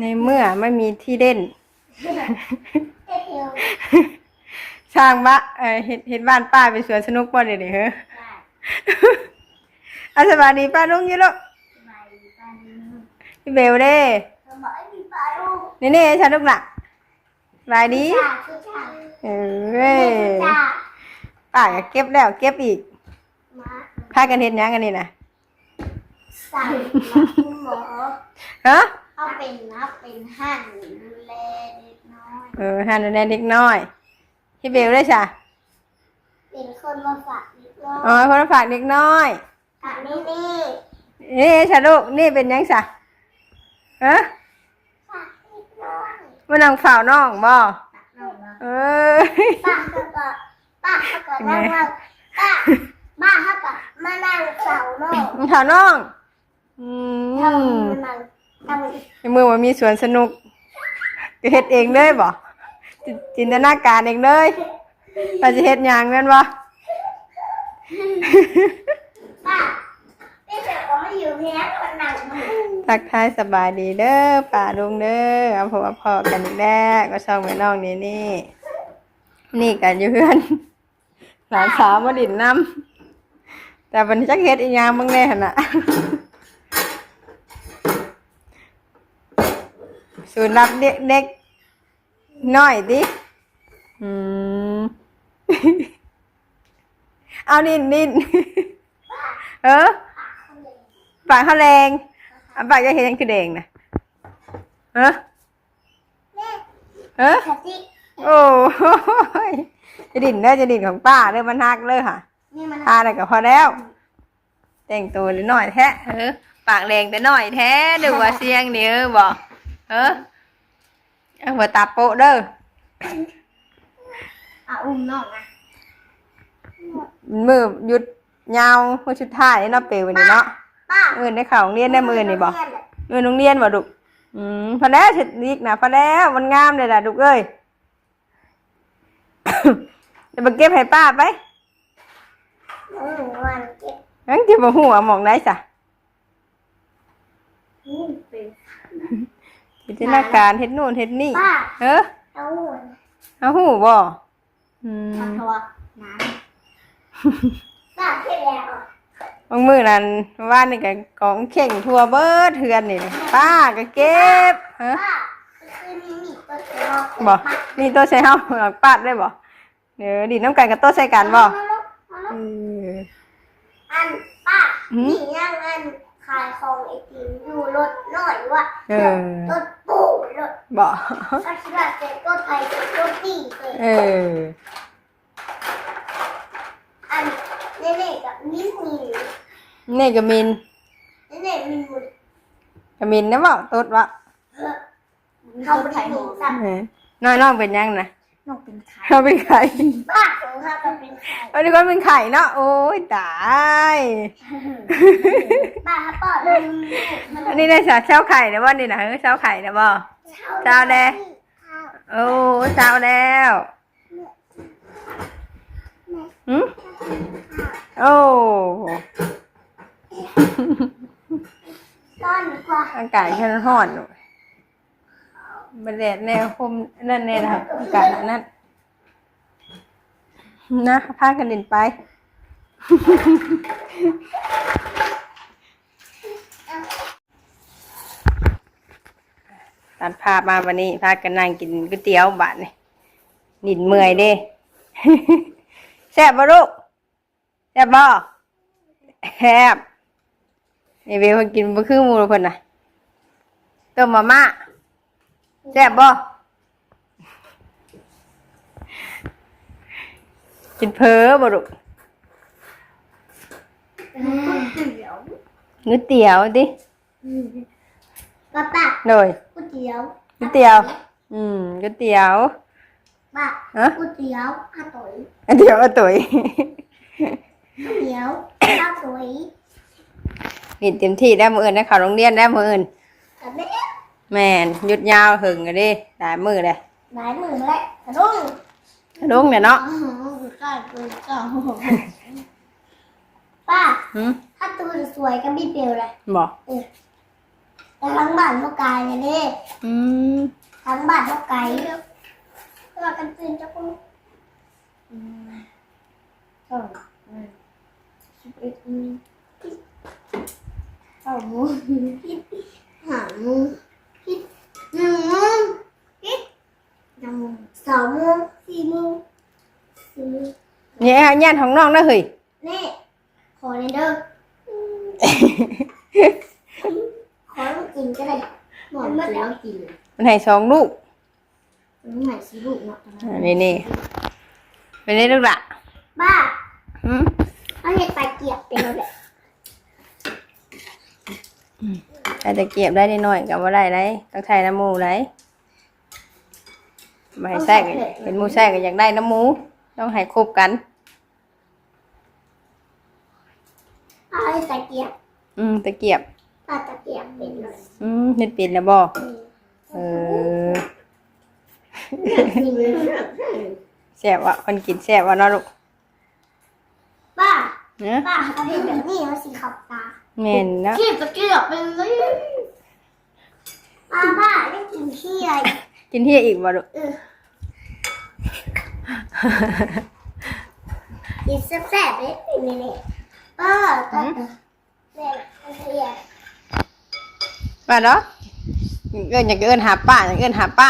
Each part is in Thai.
ในเมื่อไม่มีที่เล่นเที่ยวช่างบะเออเห็ดเห็ดบ้านป้าเป็นสวนสนุกบ่เดี๋ยวนี้เฮ้ออาสวัสดีป้าลุงอยี่ลูกไปไปพี่เบลเด้สบายดีป้าลูกนี่นี่ฉันลูกหล่ะสบายดีจ้าคือจ้าเออเว้ยจ้าป้าก็เก็บแล้ว เก็บอีกมาพากันเห็ดหยังกันนี่นะสั่งมาคุณหมอฮะ เขาเป็นนับเป็นหั่นดูแลเด็กน้อย เออหันแดนเด็กน้อยพี่เบลได้จ้ะเป็นคนมาฝากเด็กน้อยอ๋อคนฝากเด็กน้อยกับนี่นี่นี่ฉันลูกนี่เป็นหยังจ้ะฮะฝากเด็กน้อยมานั่งเฝ้าน้องบ่ป้าน้องนะเออป้าเขาก็ป้าเขาก็นั่งว่าป้าป้าเขาก็มานั่งเสาโน่มึงเฝ้าน้องอืทำมมานั่งทำ ในมือมันมีสวนสนุกก็เฮ็ดเองเลยบ่จิจินตนาการเองเลยเราจะเฮ็ดหยังแม่นบ่ป้าพี่เสือก็ไม่อยู่เพียงคนนั่งดูทักทายสบายดีเด้อป่าลุงเด้อเอาพบเอาพอกันอีกแล้วก็ช่องแม่น้องนี่นี่นี่กันอยู่เพื่อนหลานสาวมาดินน้ำแต่วันนี้จักเฮ็ดอีหยังมึงแน่หั่นน่ะ สูนย์รับเด็กเด็กน้อยดิอืมเอานินนินเออปากเขาแรงอะปากจะเห็นยังคือแดงนะเออแม่เออขัดจิโอ้ยจะดิ่นเด้อจะดิ่นของป้าเด้อมันหักเลยค่ะนี่มันทาได้ก็พอแล้ว แต่งตัวนิดหน่อยแท้เออปากแรงแต่หน่อยแท้ดูว่าเสียงนี่เออบอก เออเอาหัวตาโปะเด้ออะอุ้มน้องนะมือหยุดยาวมือชุดท้ายเนาะเปลวนี่เนาะป้ามือได้เข่าวโรงเรียนได้มือนี่บอกมือโรงเรียนบ่ดุอืมพอแล้วเสร็จอีกนะพอแล้วมันงามเลยล่ะดุเอ้ยเดี๋ยวมาเก็บให้ป้าไปอืมวันเก็บงั้นจะมาหัวหมองได้จ้ะ อืมเป็น จินตนาการเฮ็ดนู่นเฮ็ดนี่ ป้าเออเอาหุ่นเอาหูบ่อืมทำตัวน้ำป้าเสร็จแล้วบางมือนั้นว่านนี่ก็กองเข่งทั่วเบิดเทือนนี่ ป้าก็เก็บฮะป้าคือมีมีตัวเดียวบ่นี่ตัวใส่เฮาหลังปาดได้บ่เดี๋ยวดินน้ำกันกับตัวใส่กันบ่มาลูกมาเอลูกออันป้าหืมนี่ยังอันขายของไอติมอยู่รถหน่อยว่าเออ รถปู่รถบ่ก็คิดว่าเป็นรถไทยเป็นรถตีเลยเออ อันเน่ๆกับมิ้นมีนี่ก็มินเน่ๆมีหมดก็มินนะบ่ตดบ่เขาไปถ่ายหมูสับเออน้องๆเป็นยังนะ น้องเป็นใครเขาเป็นไข่ป้าของเขาก็เป็นใครวันนี้ก็เป็นไข่เนาะโอ้ยตายป้าเขาป้อนเลยมันอันนี้ได้สาเช้าไข่นะบ่นี่นะเออเช้าไข่นะบ่เจ้าแน่โอ้เช้าแล้วหืมโอ้ต้อนกว่าอากาศแค่ร้อนอยู่ บแดดแนวคมนั่นแน่นะครับอากาศนั่นนะพากันเดินไป ตัดภาพมาวันนี้พากันนั่งกินก๋วยเตี๋ยวบาทนี่นินเมื่อยเด้แซ่บบ่ลูกแซ่บบ่แซ่บนี่เวลกินกินบ่คือหมูเพิ่นน่ะต้มมาม่า แซ่บบ่กินเพ้อบ่ลูกก๋วยเตี๋ยวก๋วยเตี๋ยวดิป้าป้าโดยก๋วยเตี๋ยวก๋วยเตี๋ยว อืมก๋วยเตี๋ยวป้าฮะก๋วยเตี๋ยวข้าวตุ๋ยก๋วยเตี๋ยวอาตุ๋ยก๋วยเตี๋ยวข้าวตุ๋ยนี่เต็มที่ได้มื้ออื่นได้เข้าโรงเรียนได้มื้ออื่นกับ แม่แม่นหยุดยาวหึงอะดิหลายมื้อเลยหลายมือแล้วกระดุ้งลุงเนี่ยเนาะอ๋อก้าปืนก้าป้าหืมถ้าตูนสวยก็มีเปลวเลยบอกเออแต่ทั้งบ้านเท่าไกลเลยเด้อืมทั้งบ้านเท่าไกลเรากันตื่นจะพูดสองสิบเอ็ดอืมสองโมงหาโมงพิษหนึ่งโมงพิษ ยังโมง สองโมงสี่โมงสี่โมง นี่ฮะญาติของน้องนะเฮ้ยนี่ขอเลยเด้อขอลูกกินก็ได้หมอนเสียวกินมันให้สองลูกมันใหม่สิลูกเนาะตอนนั้นอ่านี่นี่เป็นนี่ลูกละบ้าอืมเอาเห็ดปลาเกียบเป็นอะไรอาจจะเก็บได้นิดหน่อยกับว่าได้ไรต้องใช้น้ำหมูไรไม่ให้แทรกเป็นหมูแทรกก็อยากได้น้ำหมู ต้องให้ครบกัน เอาเห็ดปลาเกียบอืมตะเกียบปลาตะเกียบเป็นเลยอืมเฮ็ดเป็นแล้วบ่เออแซ่บว่ะคนกินแซ่บว่ะเนาะลูกบ้าเนะบ้าเขาเป็นแบบนี้เขาสีขอบตาแม่นเนาะขี้ตะเกียบเป็นเลยบ้าบ้าได้กินเที่ยกินเที่ยอีกบ่ลูกเออกินแซ่บๆเลยนี่นี่เออ ตอนแซ่บเที่ยว่าเนาะเอิ้นอยากเอิ้นหาป้าอยากเอิ้นหาป้า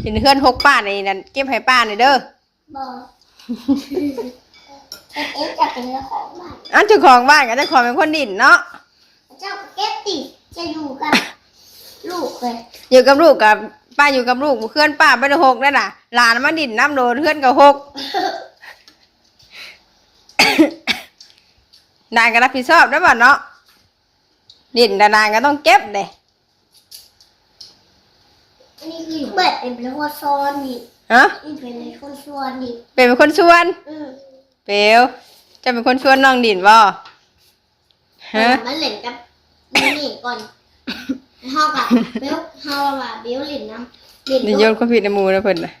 เห็นเพื่อนหกป้าในนั่นเก็บให้ป้าหน่อยเด้อบอกเอ๊ะจะเป็นเจ้าของบ้านอันเจ้าของบ้านกับเจ้าของเป็นคนดินเนาะเจ้าเก็บติจะอยู่กับลูกเลยอยู่กับลูกกับป้าอยู่กับลูกเพื่อนป้าไปได้หกนั่นน่ะหลานมาดินน้ำโดนเพื่อนกับหก นายก็รับผิดชอบได้บ่เนาะดินแต่นายก็ต้องเก็บเด้อันนี้คือเปิดเป็นคนซ้อนนี่ฮะนี่เป็นคนซ้อนนี่เป็นคนชวนอืมเปลวจะเป็นคนชวนน้องดินบ่ฮะมันเล่นกับนี่ก่อนเฮากับเบลเฮาว่าเบลเล่นน้ำเล่นนี่โยนความผิดในหมูนะเพิ่นน่ะ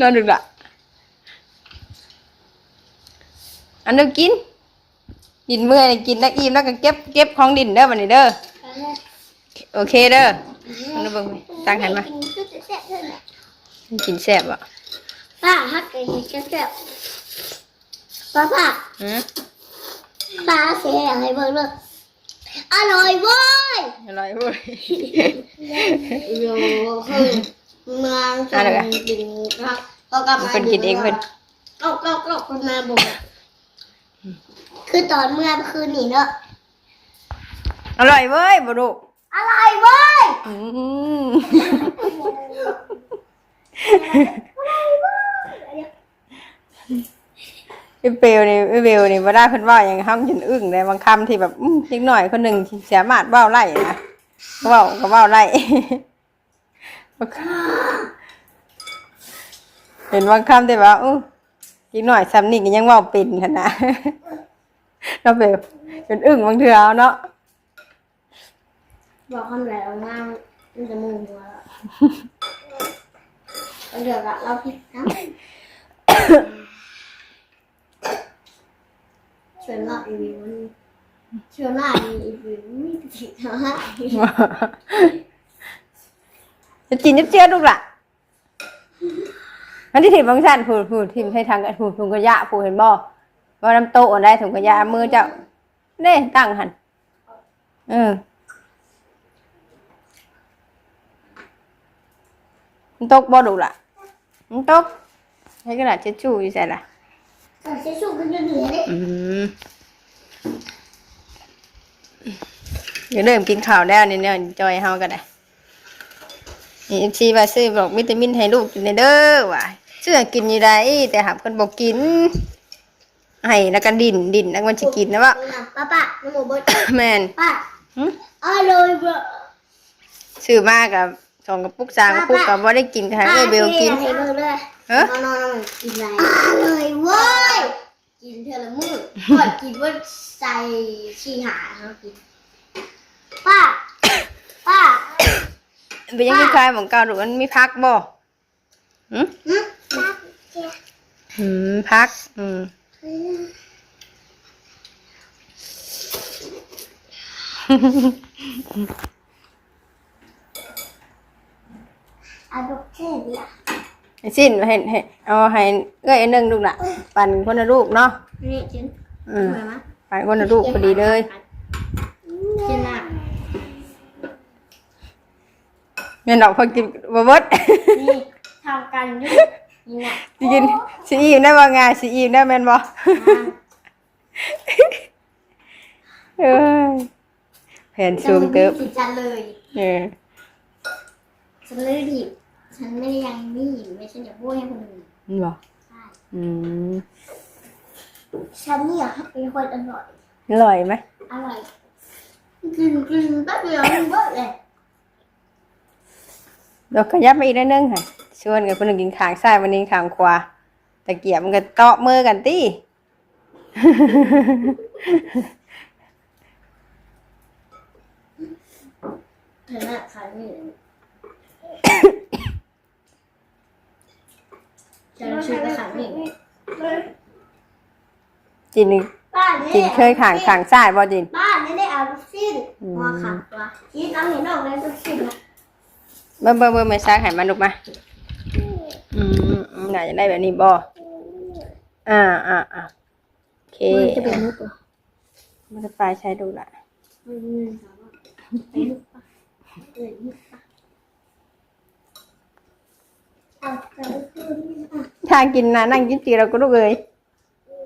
นอนดึกละ อันนึงกิน ดินเมื่อยนี่กินแล้วอิ่มแล้วก็เก็บเก็บของดินเด้อบัดนี้เด้อ โอเคเด้ออันนึงเบิ่งตั้งหันมากินก็จะแซ่บเท่าไหร่กินแซ่บอะป้าฮักกินก็แซ่บป้าป้าฮะป้าเสียอะไรเบิ่งเลยอร่อยเว้ยอร่อยเว้ยอยู่คือเมืองจนดินครับก็กลับมาเพิ่นกินเองเพิ่นก็ก็ก็คนมาบอก คือตอนเมื่อคืนนี่เนอะอร่อยเว้ยบ่ลูกอร่อยเว้ยอืมไอ้เปลวนี่ไอ้เบลนี่บ่ได้เพิ่นเว่าอย่างห้องจนอึ้งเลยบางคำที่แบบอื้อเล็กน้อยคนหนึ่งที่สามารถเว้าไล่นะก็เว้าก็เว้าไล่บางคำเห็นบางคำที่ว่าอู้เล็กน้อยซ้ำนี่ก็ยังเว้าเป็นขนาด เนาะเบลจนอึ้งบางเทื่อเอาเนาะบอกคำไหนออกมามันจะมูหัวแล้วเดี๋ยวเราพิดน้ำชวนเราอีวิวมันชวนเราอีวิวไม่ผิดนะฮะจะกินจะเชื่อลูกล่ะอันที่ถิ่นบางชันพูดพูดถิ่นให้ทางกันพูดถุงกระยะพูดเห็นบ่ ว่าน้ำโต๊ะอันได้ถุงกระยะมือเจ้าเน่ตั้งหันเออมันตกบ่ดูกล่ะมันตกให้กระดาษเช็ดชู่อยู่ใส่ล่ะแต่เสียสูงกันอยู่เหนือเลยอืมเดี๋ยวเริ่มกินข้าวแล้วนี่เนี่ยจอยเฮาก็ได้นี่เอฟซีว่าซื้อบอกวิตามินให้ลูกอยู่ในเด้อว่ะซื้อให้กินอยู่ได้แต่หากคนบอกกิน ให้แล้วกันดินดินแล้วมันจะกินนะวะป้าป้าน้ำหมูบดแมนป้าหึอร่อยเว้ยซื้อมากกับสองกระปุกสามกระปุกกับว่าได้กินค่ะเอ้ยเบลกินให้เบิ่งเลยเฮ้อมานอนมันกินอะไรอร่อยเว้ยกินเท่าละมื้อก่อนกินว่าใส่ชีหาเขากินป้าป้าเป็นยังไงคลายของเก่าหรือมันมีพักบ่หืมหึป้าเจ๊หืมพักอืมเอาลูกเช่นละให้สิ้นให้ให้เอาให้เอ้ยอันหนึงลูกน่ะปั่นคนละลูกเนาะนี่จินอืมสวยมั้ยปั่นคนละลูกพอดีเลยจินอะแม่นดอกเพิ่นกินบ่เบิดนี่ทำกันนี่นี่แหละ สิกินสิอิ่มได้บ่งาสิอิ่มได้แม่นบ่เอ้ยแผ่นสูงเติบสิจันเลยเออฉันเลยดิฉันไม่ได้ยังไม่หยิบไม่ใช่จะพูดให้คนอื่นนี่บ่ใช่อืมฉันเนี่ยเป็นคนอร่อยอร่อยไหมอร่อยกินกินแป๊บเดียวมันเบิดเลยดอกขยับมาอีกนิดนึงค่ะ ชวนกันคนหนึงกินข้างซ้ายวันนี้ข้างขวาตะเกียบมันก็เตาะมือกันติเธอน่ะขายไม่เห็นจะชื่อก็ขายไม่เห็นจินนี่บ้านนี่จินเคยข้างข้างซ้ายบ่จินบ้านนี่ได้เอาลูกชิ้นอืมมาขับตัวกินเอาเห็นออกเลยลูกชิ้นนะเบิ่งเบิ่งเบิ่งแม่ซักให้มันลูกมา อืมอืมน่าจะได้แบบนี้บ่อ่าอ่าอ่าโอเคมันจะเป็นมุกเหรอมันจะไปใช้ดูละมันเป็นสาวอะเป็นมุกปะเออมุกปะเอาไปลูกชิ้นอะทางกินนะนั่งกินจีเราก็ลูกเอ้ย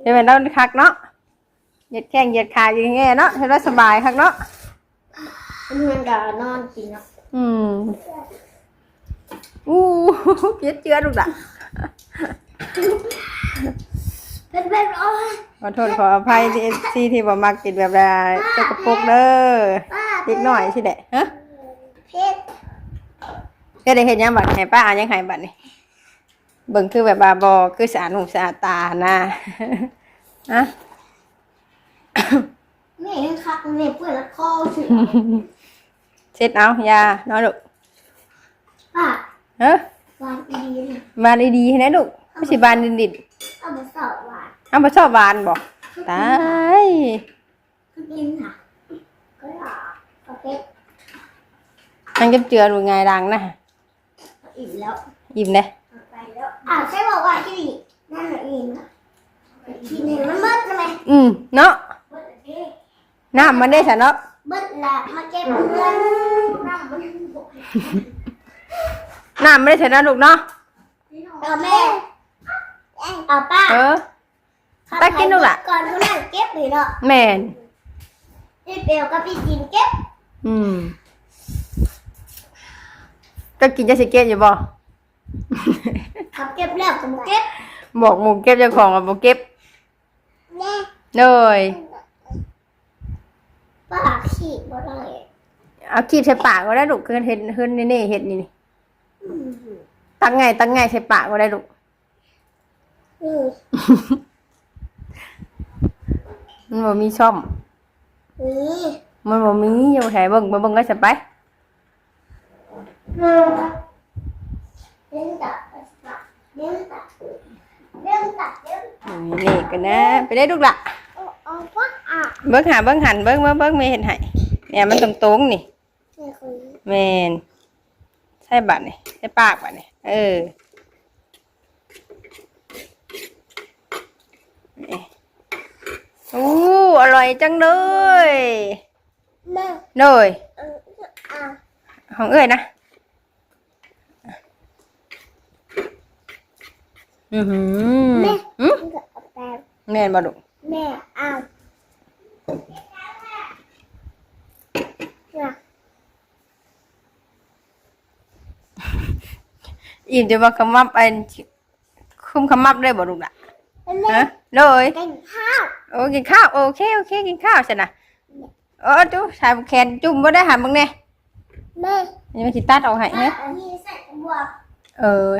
เดี๋ยวมันต้องคักเนาะเหยียดแข้งเหยียดขาอย่างเงี้ยเนาะให้เราสบายคักเนาะมันเหมือนกับนอนกินอะอืม อู้เพี้ยเจือลูกละเป็นเป็นโอ้ยขอโทษขออภัยที่ที่ที่บ่มักกินแบบใดเจ้ากระปุกเด้อป้าเล็กน้อยสิแหละฮะเพชรก็ได้เห็นยังบัดให้ป้าอ่านยังให้บัดนี่เบิ่งคือแบบบาบอคือสะอาดหูสะอาดตานะอะแม่ยังคักแม่เปื่อนแล้วคอถึงเช็ดเอายาน้อยลูกป้า เฮ้วางดีๆเนี่ยบานดีๆให้นะลูกไม่ใช่บานดินๆเอามาสอบหวานเอาไปชอบบานบอกตายก็กินค่ะก็หล่อโอเคมันจะเจือดูไงดังนะอิ่มแล้วอิ่มเลยเอาไปแล้วอ้าวใช่บอกว่าที่นี่นั่นแหละอิ่มนะที่นี่มันมืดใช่ไหมอืมเนาะมืดเลย น้ำมันได้ฉันเนาะมืดละมาเก็บเงินน้ำมันบก น้ำไม่ได้ฉันนะลูกเนาะเอาแม่เอาป้าเออป้ากินดูล่ะก่อนเขานั่งเก็บเลยเนาะแมนพี่เปลวกับพี่จินเก็บ อืมก็กินจะสิเก็บอยู่บ่ขับเก็บแล้วผมเก็บบอกหมูเก็บเจ้าของกับบ่เก็บแน่เลยป้าขี่บ่ได้เอาคีบใส่ปากก็ได้ลูกคือเห็ดเฮ็ดนี่ๆเห็ดนี่นี่อืม ตั้งไงตั้งไงใส่ปากก็ได้ลูกอืมมันบ่มีช่อมนี่มันบ่มีอยู่แถเบิ่งมาเบิ่งก็จะไปเล่นตัดเล่นตัดเล่นตัดเล่นนี่กันนะ ไปได้ลูกละเอาเอาว่าอะเบิ้งหาเบิ้งหันเบิ้งเบิ้งเบิ้งไม่เห็นให้เนี่ยมันตรงตรงๆนี่นี่คือแมน ใช่บัตรนี่ใช่ปากบัตรนี่เออนี่อู้อร่อยจังเลยแม่เลยเอออะของเอ้ยนะอือหืออืมมันก็เอาแปบแม่นบ่ลูกแม่เอาน่ะ อิ่มจะว่าคำมับไอ้คุมคำมับได้บ่ลูกล่ะแม่ฮะเลยกินข้าวโอ้กินข้าวโอเคโอเคกินข้าวสินะเออจุชายแขนจุ่มบ่ได้หามึงแน่แม่ยังไม่สิตัดเอาให้แม่ฮะอันนี้ใส่บวกเออ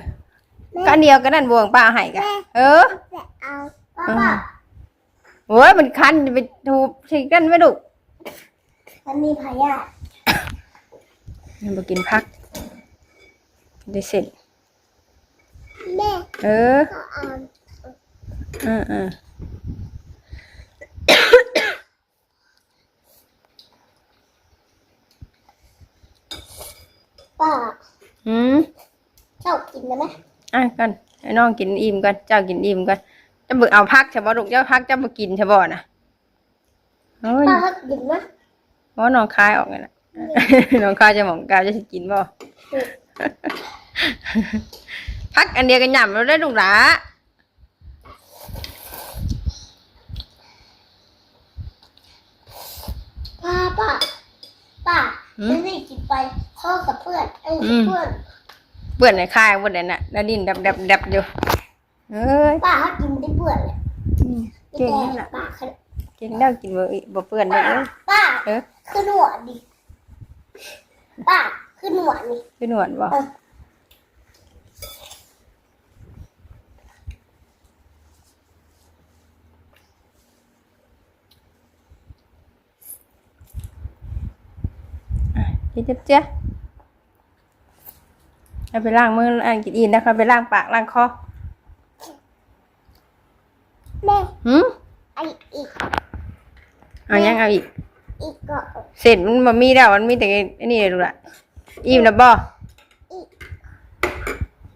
ก็อันเดียวกันนั่นบวงป้าเอาให้กะเออแต่เอาป้าป้าโอ้ยมันคันไปถูกสิกันไม่ดุมันมีพยาธิยังบ่กินพักได้เสร็จ แม่เออขอเอาเออเออป้าอืมเจ้ากินได้ไหมอะกันให้น้องกินอิ่มก่อนเจ้ากินอิ่มก่อนจะบึกเอาพักใช่บ่ลูกเจ้าพักเจ้าบ่กินใช่บ่น่ะโอ้ยป้าให้กินไหมเพราะน้องคายออกไงล่ะน้องคายจะหมองกาวจะสิกินบ่ พักอันเดียวกันหย่ำแล้วได้ลูกหลาป้าป้าป้าจะได้กินไปพ่อกับเพื่อนเอ้ยเพื่อนเปื่อนในคายบ่ได้น่ะแล้วดินดับดับดับอยู่เอ้ยป้าให้กินได้เพื่อนเลยเก่งนั่นน่ะป้าคือเก่งแล้วกินบ่อีบ่เปื่อนได้เอ้ยป้าเออคือหนวดดิป้าคือหนวดนี่คือหนวดบ่ เออกินเจ็บเจ้าเอาไปล้างมือล้างกินอีนนะคะไปล้างปากล้างคอแม่หืมไออีกเอายังเอาอีก อีกก็เสร็จมันบ่มีแล้วมันมีแต่อันนี้เลยลูกละอิ่มแล้วบ่อีก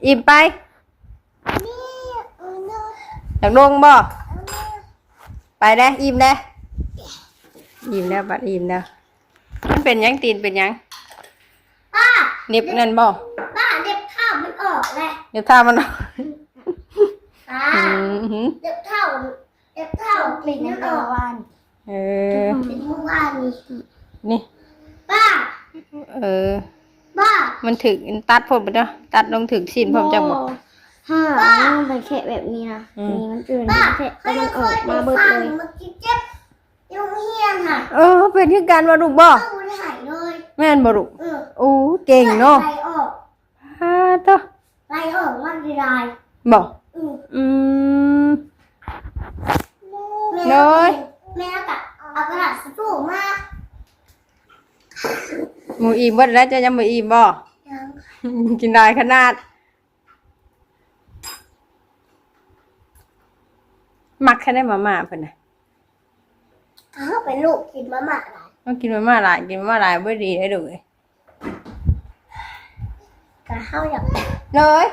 อิ่มไปนี่เอาเนอะอยากลงบ่เอาเนอะไปได้อิ่มได้อิ่มแล้วบัดอิ่มแล้วมันเป็นหยังตีนเป็นหยัง ป้าเน็บนั่นบ่ป้าเด็บข้าวมันออกเลยเดี๋ยวท่ามันออกป้าอืมหือเด็บข้าวเด็บข้าวกลิ่นมันออกเออเป็นเมื่อวานนี้นี่ป้าเออป้ามันถึกตัดผมไปเนาะตัดลงถึกสิ้นผมจังบ่ถ้ามันเป็นแค่แบบนี้นะอืมนี่มันตื่นป้าแค่เคแล้วยมันเคออกยมามาเบิเบิดดเลเลยยเมื่อกี้เจ็บยังเฮียนค่ะเออเป็นที่การว่าลูกบ่เข้าไม่หายเลยแม่นบ่ลูกเออ โอ้เก่งเนาะไล่ออกฮ่าตัวไล่ออกมันดีไรบ่อืออืมแม่เลย แม่กะเอากระดาษสปูมาหมูอิ่มเบิดแล้วจะยังบ่อิ่มบ่ ยังกินได้ขนาด มักแค่ได้มาม่าเพิ่นน่ะเขาเป็นลูกกินมาม่าอะไรต้องกินมาม่าหลายกินมาม่าหลายบ่ดีได้ดูเลยกะเขาอยากเลย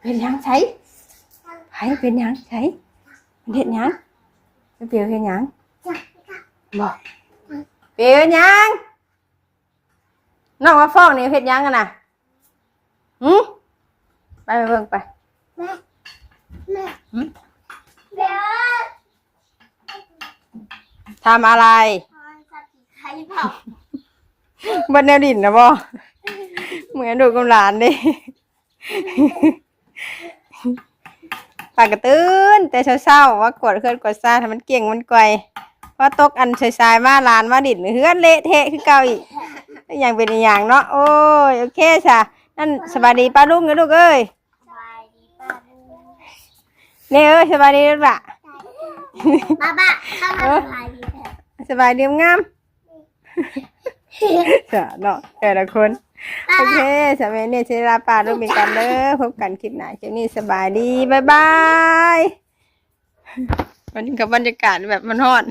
เป็นหยังใช้ไผเป็นหยังใช้มันเฮ็ดหยังมันเปรียวเฮ็ดหยังจับบ่เปรียวเฮ็ดหยังน้องว่าฟ้องนี่เฮ็ดหยังกันน่ะหืมไปไปเบิ่งไปแม่แม่หืมเดี๋ยวทำอะไรพอจะกินใครเปล่าบนแนวดินนะบ่ เหมือนดูกำหลานเดิปากกระตื้นแต่เช้าๆว่ากดเคลื่อนกดซ่าทำมันเก่งมันไกวเพราะตกอันชายๆมาหลานมาดินเฮือนเละเทะคือเก่าอีกอย่างเป็นอีกอย่างเนาะโอ้ยโอเคจ้ะนั่นสบายดีป้าลุงนะลูกเอ้ยสบายดีป้าดูเนี่ยเอ้ยสบายดีลูกละป้าป้าเข้ามาสบายดีแท้สบายดีงามจ้ะเนาะแต่ละคนป้า โอเคสำหรับเนี่ยชิลาป่าลูกมีกันเด้อพบกันคลิปหน้าคลิปนี้สบายดี บ๊ายบายวันนี้กับบรรยากาศแบบมันฮอด